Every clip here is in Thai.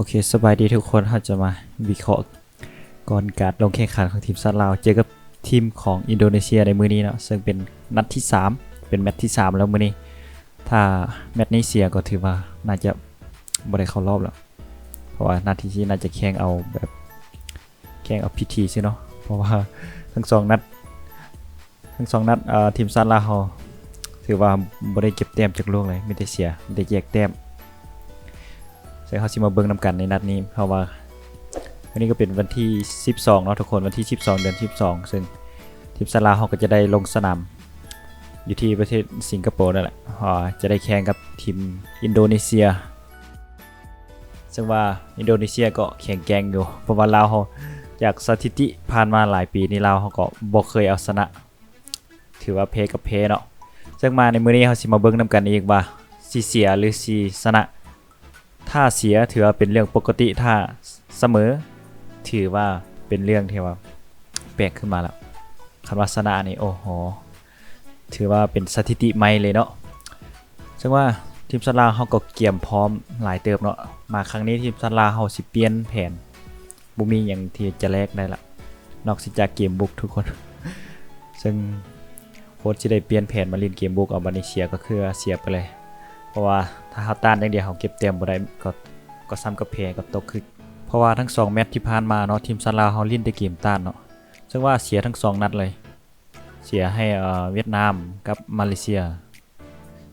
โอเคสบายดีทุกคนเราจะมาวิเคราะห์ก่อนการลงแข่งขันของทีมชาติลาวเจอกับทีมของอินโดนีเซียในมือนี้เนาะซึ่งเป็นนัดที่ 3 เป็นแมตช์ที่ 3 แล้วมือนี้ ถ้าแมตช์นี้เสียก็ถือว่าน่าจะบ่ได้เข้ารอบแล้ว เพราะว่านัดที่สี่น่าจะแข่งเอาแบบแข่งเอาพิธีซิเนาะเพราะว่าทั้งสองนัดทั้งสองนัดทีมชาติลาวถือว่าบ่ได้เก็บแต้มจากลูกเลยไมีแต่เสียไมีแต่แยกแต้ม ซึ่งเขาสิมาเบิ่งนำกันในนัดนี้เพราะว่าวันนี้ก็เป็นวันที่ 12เนาะทุกคนวันที่ 12 เดือน 12 ซึ่งทีมซาลาเขาก็จะได้ลงสนามอยู่ที่ประเทศสิงคโปร์นั่นแหละอ่าจะได้แข่งกับทีมอินโดนีเซีย ซึ่งว่าอินโดนีเซียก็แข่งแกงอยู่เพราะว่าลาวเขาจากสถิติผ่านมาหลายปีนี่ลาวเขาก็บ่เคยเอาชนะ ถือว่าเพกับเพเนาะซึ่งมาในมื้อนี้เขาสิมาเบิ่งนำกันอีกว่าสิเสียหรือสิชนะ ถ้าเสียถือว่าเป็นเรื่องปกติถ้าเสมอ ถือว่าเป็นเรื่องที่ว่าแปลกขึ้นมาแล้วคำว่าชนะนี่โอ้โหถือว่าเป็นสถิติใหม่เลยเนาะซึ่งว่าทีมสัตว์ลาเขาก็เกียมพร้อมหลายเติบเนาะมาครั้งนี้ทีมสัตว์ลาเขาสิเปลี่ยนแผนบุมีอย่างที่จะแลกได้ละนอกจากเกมบุกทุกคน ซึ่งโค้ชจะได้เปลี่ยนแผนมาเล่นเกมบุกเอาบานิเชียก็คือเสียไปเลย เพราะว่าถ้าเขาต้านอย่างเดียวเขาเก็บเต็มบ่ได้ก็ก็ซ้ำกับแพ้กับตกคือเพราะว่าทั้ง 2 แมตช์ที่ผ่านมาเนาะทีมซาลาวเขาล่นแต่เกมต้านเนาะซึ่งว่าเสียทั้ง 2 นัดเลย เสียให้เอ่อเวียดนามกับมาเลเซีย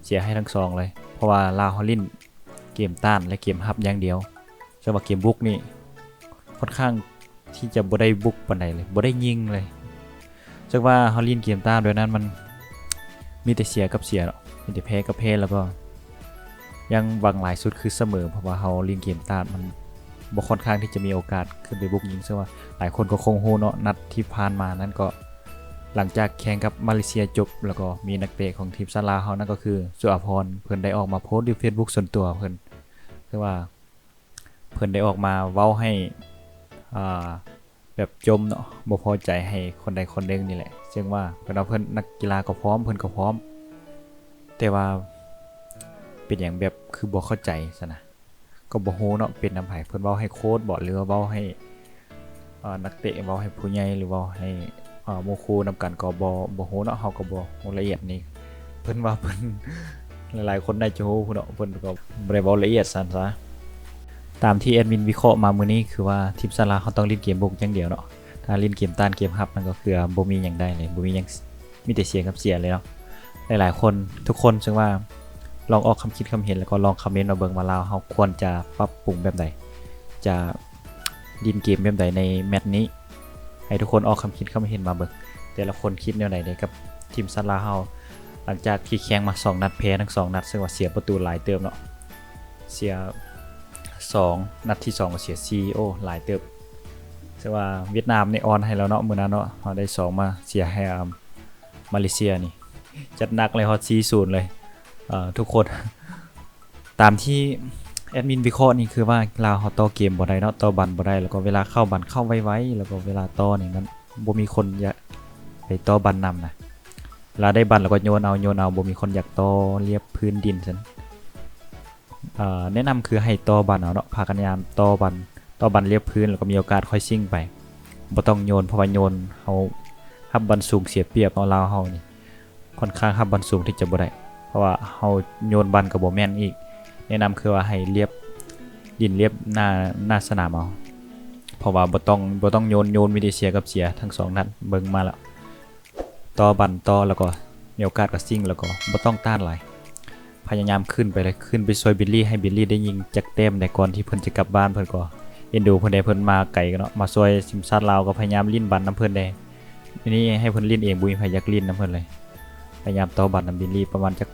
เสียให้ทั้งสองเลย เพราะว่าลาวเขาเล่นเกมต้านและเกมฮับอย่างเดียวซึ่งว่าเกมบุกนี่ค่อนข้างที่จะบ่ได้บุกปานใดเลยบ่ได้ยิงเลยซึ่งว่าเขาเล่นเกมต้านโดยนั้นมันมีแต่เสียกับเสียเนาะมีแต่แพ้กับแพ้แล้วก็ ยังหวังหลายสุดคือเสมอ เพราะว่าเขาเล่นเกมตานมันบ่ค่อนข้างที่จะมีโอกาสขึ้นไปบุกยิงซึ่งว่าหลายคนก็คงฮู้เนาะนัดที่ผ่านมานั้นก็หลังจากแข่งกับมาเลเซียจบ แล้วก็มีนักเตะของทีมซาลาเขานั่นก็คือสุอาพรเพิ่อนได้ออกมาโพสต์ใน Facebook ส่วนตัวเพิ่อนคือว่าเพิ่อนได้ออกมาเว้าให้อ่าแบบจมเนาะบ่พอใจให้คนใดคนหนึ่งนี่แหละซึ่งว่าเพิ่นว่าเพิ่อนนักกีฬาก็พร้อมเพิ่อนก็พร้อม แต่ว่า เป็นอย่างแบบคือบ่เข้าใจซะนะก็บ่ฮู้เนาะเป็นน้ำไผเพิ่นเว้าให้โค้ชบ่หรือว่าเว้าให้นักเตะเว้าให้ผู้ใหญ่หรือเว้าให้เอ่อหมู่ครูนำกันก็บ่บ่ฮู้เนาะเฮาก็บ่ฮู้ละเอียดนี่เพิ่นว่าเพิ่นหลายๆคนได้จะฮู้เนาะเพิ่นก็บ่ได้เว้าละเอียดซั่นซะตามที่แอดมินวิเคราะห์มามื้อนี้คือว่าทีมซาลาเขาต้องเล่นเกมบุกอย่างเดียวเนาะถ้าเล่นเกมต้านเกมรับมันก็คือบ่มีหยังได้เลยบ่มีหยังมีแต่เสียกับเสียเลยเนาะหลายๆคนทุกคนซึ่งว่า ลองออกคำคิดคำเห็นแล้วก็ลองคอมเมนต์มาเบิ่งมาลาวเขาควรจะปรับปรุงแบบใดจะดินเกมแบบใดในแมตช์นี้ ให้ทุกคนออกคำคิดคำเห็นมาเบิ่งแต่ละคนคิดแนวไหนเด้กับทีมซันลาวเฮาหลังจากที่แข่งมา 2 นัดแพ้ทั้ง 2 นัด ซึ่งว่าเสียประตูหลายเติมเนาะเสีย 2 นัดที่ 2 ก็เสีย4โอ้หลายเติบซึ่งว่าเวียดนามนี่ออนให้แล้วเนาะมื้อนั้นเนาะเราได้ 2 มาเสียให้มาเลเซียนี่จัดหนักเลยฮอต4-0เลยเอ่อ ทุกคน ตามที่แอดมินวิเคราะห์นี่คือว่าลาเขาต่อเกมบ่ได้เนาะต่อบันบ่ได้แล้วก็เวลาเข้าบันเข้าไวๆแล้วก็เวลาต่อนี่มันบ่มีคนอยากไปต่อบันนำนะเวลาได้บันแล้วก็โยนเอาโยนเอาบ่มีคนอยากต่อเรียบพื้นดินซั่นแนะนำคือให้ต่อบันเอาเนาะพากันยามต่อบันต่อบันเรียบพื้นแล้วก็มีโอกาสค่อยซิ่งไปบ่ต้องโยนเพราะว่าโยนเฮาฮับบันสูงเสียเปรียบเนาะลาวเฮานี่ค่อนข้างฮับบันสูงที่จะบ่ได้ เพราะว่าเฮาโยนบันกับโบแมนอีก แนะนำคือว่าให้เรียบดินเรียบหน้าหน้าสนามเอาเพราะว่าบ่ต้องบ่ต้องโยนโยนมีแต่เสียกับเสียทั้งสองนัดเบิ่งมาแล้วต่อบันต่อแล้วก็มีโอกาสก็ซิ่งแล้วก็บ่ต้องต้านหลายพยายามขึ้นไปเลยขึ้นไปซอยบิลลี่ให้บิลลี่ได้ยิงจักแต้มในก่อนที่เพิ่นจะกลับบ้านเพิ่นก็เอ็นดูเพิ่นได้เพิ่นมาไกลเนาะมาซอยซิมซัดลาวก็พยายามลิ้นบันน้ำเพิ่นได้นี้ให้เพิ่นลิ้นเองบุญพยักลิ้นน้ำเพิ่นเลย พยายามต่อบัตรนำบิลลี่ประมาณจัก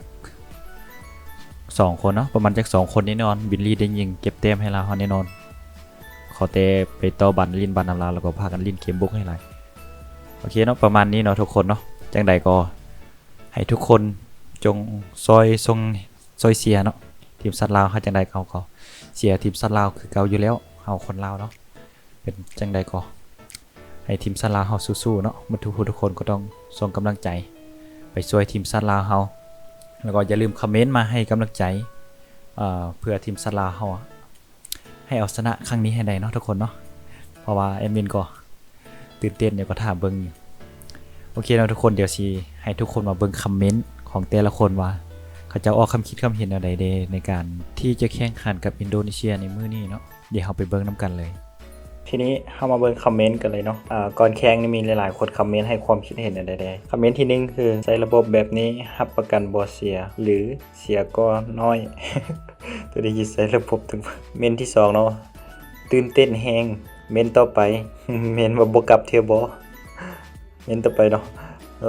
สองคนเนาะประมาณจักสองคนแน่นอนบิลลี่ได้ยิงเก็บแต้มให้เราเขาแน่นอนขอเตะไปต่อบัตรลินบัตรนำลาแล้วก็พากันลินเกมบุกให้ไรโอเคเนาะประมาณนี้เนาะทุกคนเนาะจังใดก็ให้ทุกคนจงซอยทรงซอยเสียเนาะทีมสัตว์ลาวเขาจังใดเขาก็เสียทีมสัตว์ลาวคือเก่าอยู่แล้วเฮาคนลาวเนาะเป็นจังใดก็ให้ทีมสัตว์ลาวเฮาสู้ๆเนาะมันทุกทุกคนก็ต้องส่งกำลังใจ ไปช่วยทีมซัดลาวเฮาแล้วก็อย่าลืมคอมเมนต์มาให้กำลังใจเเพื่อทีมซัดลาวเฮาให้เอาชนะครั้งนี้ให้ได้เนาะทุกคนเนาะเพราะว่าแอดมินก็ตื่นเต้นเดี๋ยวก็ถามเบิ่งอยู่โอเคเนาทุกคนเดี๋ยวสิให้ทุกคนมาเบิ่งคอมเมนต์ของแต่ละคนว่าเขาจะออกคำคิดคำเห็นอะไรเดในการที่จะแข่งขันกับอินโดนีเซียในมื้อนี้เนาะเดี๋ยวเราไปเบิ่งน้ำกันเลย ทีนี้เข้ามาเบิ่งคอมเมนต์กันเลยเนาะอ่าก่อนแข่งนี่มีหลายๆ คนคอมเมนต์ให้ความคิดเห็นอะไรๆคอมเมนต์ที่หนึ่งคือใช้ระบบแบบนี้รับประกันบ่เสีย หรือเสียก็น้อย ตัวนี้ยิใช้ระบบถึงเมนที่สองเนาะตื่นเต้นแฮงเมนต่อไป เมนว่าบ่กลับเทียบ่เมนต่อไปเนาะ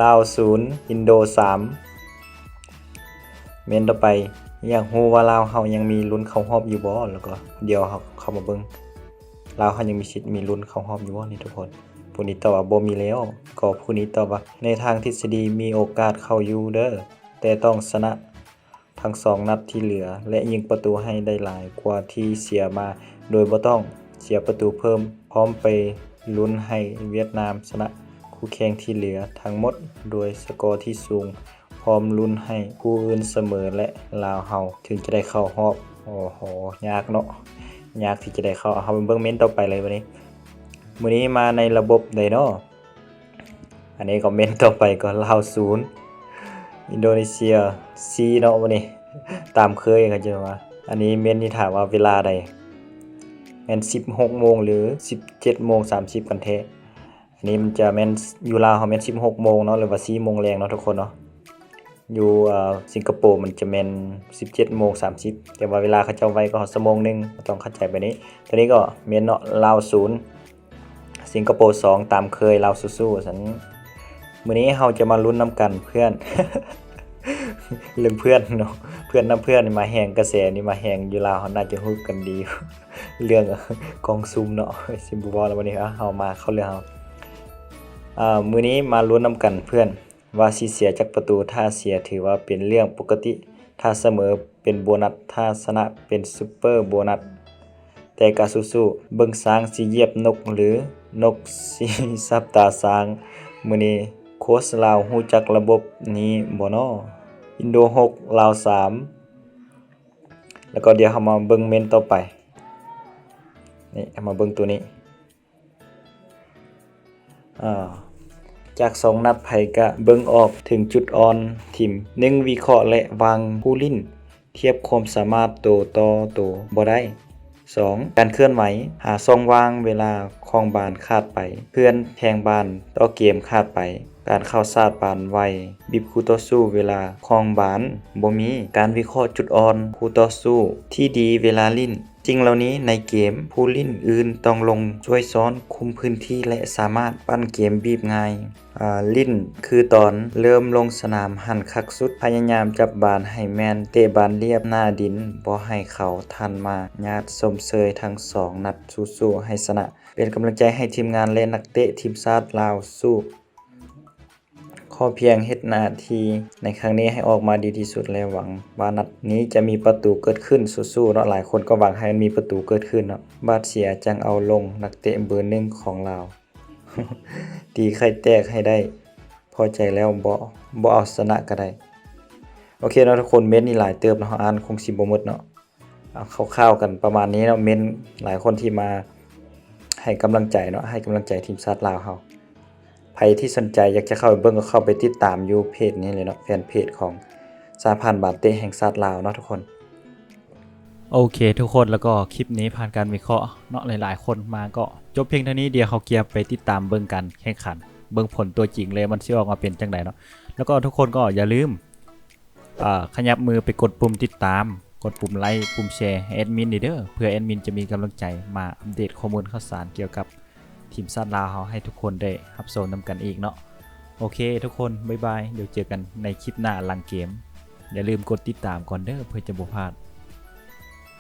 ลาวศูนย์อินโดสามเมนต่อไปอยากฮู้ว่าลาวเฮายังมีลุ้นเข้ารอบอยู่บ่แล้วก็เดี๋ยวเฮาเข้ามาเบิ่ง ลาวเฮายังมีสิทธิ์มีลุ้นเข้ารอบอยู่บ่านี่ทุกคนผู้นี้ตอบว่าบ่มีแล้ว ก็ผู้นี้ตอบว่า ในทางทฤษฎีมีโอกาสเข้าอยู่เด้อแต่ต้องชนะทั้งสองนัดที่เหลือ และยิงประตูให้ได้หลายกว่าที่เสียมา โดยบ่ต้องเสียประตูเพิ่ม พร้อมไปลุ้นให้เวียดนามชนะคู่แข่งที่เหลือทั้งหมดโดยสกอร์ที่สูง พร้อมลุ้นให้ผู้อื่นเสมอและลาวเฮาถึงจะได้เข้ารอบโอ้โหยากเนาะ ยากที่จะได้เข้าเอาไปเบิ่งเม้นต่อไปเลยวันนี้มื้อนี้มาในระบบใดเนาะอันนี้ก็เม้นต่อไปก็ลาวศูนย์อินโดนีเซียซีเนาะวันนี้ ตามเคยก็จะว่าอันนี้เม้นต์นี่ถามว่าเวลาใดแม่น16โมงหรือ 17โมง30กันแท้อันนี้มันจะแม่นอยู่ลาวเขาแม่น16โมงเนาะหรือว่า4โมงแรงเนาะทุกคนเนาะ อยู่สิงคโปร์มันจะแม่น17โมง30 แต่ว่าเวลาเขาเจ้าไว้ก็ชั่วโมงหนึงต้องเข้าใจแบบนี้ตอนนี้ก็เมียนเนาะลาวศูนย์สิงคโปร์2ตามเคยลาวสู้ๆสันมื้อนี้เราจะมาลุ้นน้ำกันเพื่อนเรื่องเพื่อนเนาะเพื่อนน้ำเพื่อนมาแหงกระแสนี่มาแหงอยู่ลาวเขาน่าจะฮู้กันดี เรื่องกองซุมเนาะซิมบูบอลแล้ววันนี้อะเอามาเข้าเรื่องเอาอ่ามื้อนี้มาลุ้นน้ำกันเพื่อน ว่าสิเสียจากประตูถ้าเสียถือว่าเป็นเรื่องปกติ ถ้าเสมอเป็นโบนัสถ้าชนะเป็นซุปเปอร์โบนัสแต่กาสู้ๆเบิ่งช้างสิเหยียบนกหรือนกสิซับตาช้างมื้อนี้โค้ชลาวฮู้จักระบบนี้บ่น้ออินโด 6 ลาว 3 แล้วก็เดี๋ยวเฮามาเบิ่งเมนต่อไป นี่เอามาเบิ่งตัวนี้อ่า จากสองนัดไผกะเบิ่งออกถึงจุดอ่อนทีมหนึ่งวิเคราะห์และวางผู้ลิ้น เทียบความสามารถโตต่อโตบ่ได้ 2. การเคลื่อนไหว หาซ่องว่างเวลาคลองบานขาดไป เพื่อนแทงบานต่อเกมขาดไป การเข้าซาดบานไวบีบคู่ต่อสู้เวลาคลองบานบ่มี การวิเคราะห์จุดอ่อนคู่ต่อสู้ที่ดีเวลาลิ้น จริงเหล่านี้ในเกมผู้ลิ้นอื่นต้องลงช่วยซ้อนคุมพื้นที่และสามารถปั้นเกมบีบง่ายลิ้นคือตอนเริ่มลงสนามหันคักสุดพยายามจับบานให้แมนเตะบานเรียบหน้าดินบ่ให้เขาทันมาญาติสมเสยทั้งสองนัดสู้ๆให้ชนะ เป็นกำลังใจให้ทีมงานและนักเตะทีมชาติลาวสู้ ขอเพียงเฮ็ดนาที ในครั้งนี้ให้ออกมาดีที่สุดและหวังว่านัดนี้จะมีประตูเกิดขึ้นสู้ๆเนาะหลายคนก็หวังให้มันมีประตูเกิดขึ้นเนาะบาดเสียจังเอาลงนักเตะเบอร์หนึ่งของลาตีไข่แตกให้ได้ พอใจแล้วบ่บ่เอาชนะก็ได้ โอเคเนาะทุกคนเม้นต์นี่หลายเติบเนาะอ่านคงสิบ่หมดเนาะเอาคร่าวๆกันประมาณนี้เนาะเม้นต์หลายคนที่มาให้กำลังใจเนาะให้กำลังใจทีมชาติลาวเฮา ใครที่สนใจอยากจะเข้าไปเบิ่งก็เข้าไปติดตามอยู่เพจนี้เลยเนาะแฟนเพจของสาพันธ์บาเตแห่งชาติลาวเนาะทุกคนโอเค ทุกคนแล้วก็คลิปนี้ผ่านการวิเคราะห์เนาะหลาย ๆ คนมาก็จบเพียงเท่านี้เดียวเขาเกียร์ไปติดตามเบิ่งกันแข่งขัน เบิ่งผลตัวจริงเลยมันสิออกมาเป็นจังไดเนาะแล้วก็ทุกคนก็อย่าลืมขยับมือไปกดปุ่มติดตาม กดปุ่มไลค์ปุ่มแชร์แอดมินเด้อเพื่อแอดมินจะมีกำลังใจมาอัปเดตข้อมูลข่าวสารเกี่ยวกับ ทีมชาติลาวเฮาให้ทุกคนได้รับโซนำกันอีกเนาะโอเค ทุกคนบ๊ายบายเดี๋ยวเจอกันในคลิปหน้าหลังเกม อย่าลืมกดติดตามก่อนเด้อเพื่อจะบ่พลาด